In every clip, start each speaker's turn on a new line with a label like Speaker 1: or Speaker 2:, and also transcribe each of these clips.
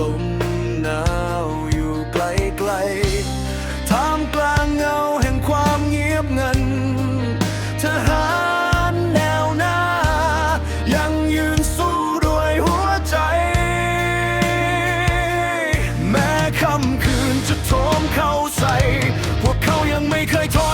Speaker 1: ลมหนาวอยู่ไกลไกลท่ามกลางเงาแห่งความเงียบเงันทหารแนวหน้า ยังยืนสู้ด้วยหัวใจ แม้ค่ำคืนจะโถมเข้าใส่ พวกเขายังไม่เคยทอ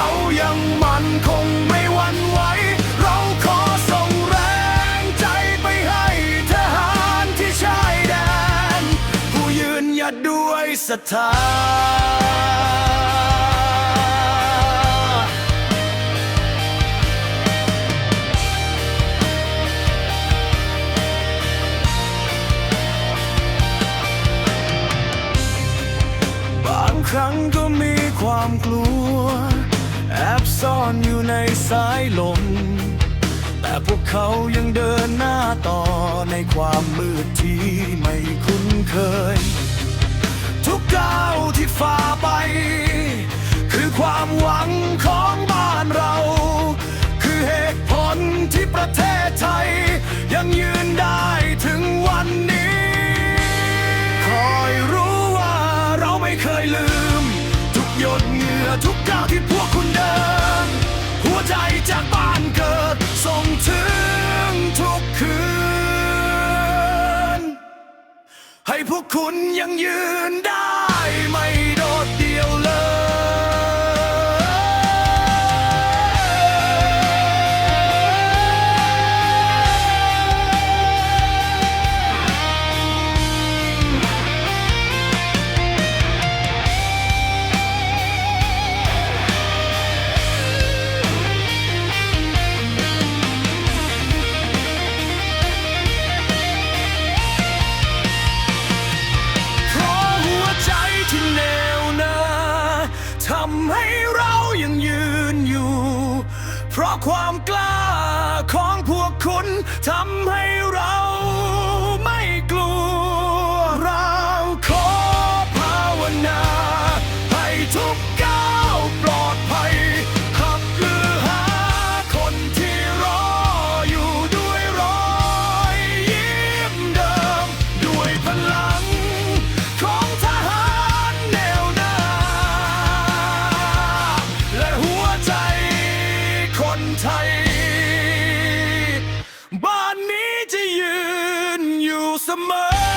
Speaker 1: เขายังมันคงไม่หวั่นไหว เราขอส่งแรงใจไปให้ทหารที่ชายแนผู้ยืนหยัดด้วยศรัทธาครั้งก็มีความกลัว แอบซ่อนอยู่ในสายลม แต่พวกเขายังเดินหน้าต่อในความมืดที่ไม่คุ้นเคย คุณยังยืนได้ำให้เรายังยืนอยู่ เพราะความกล้าของพวกคุณทำให้ some more.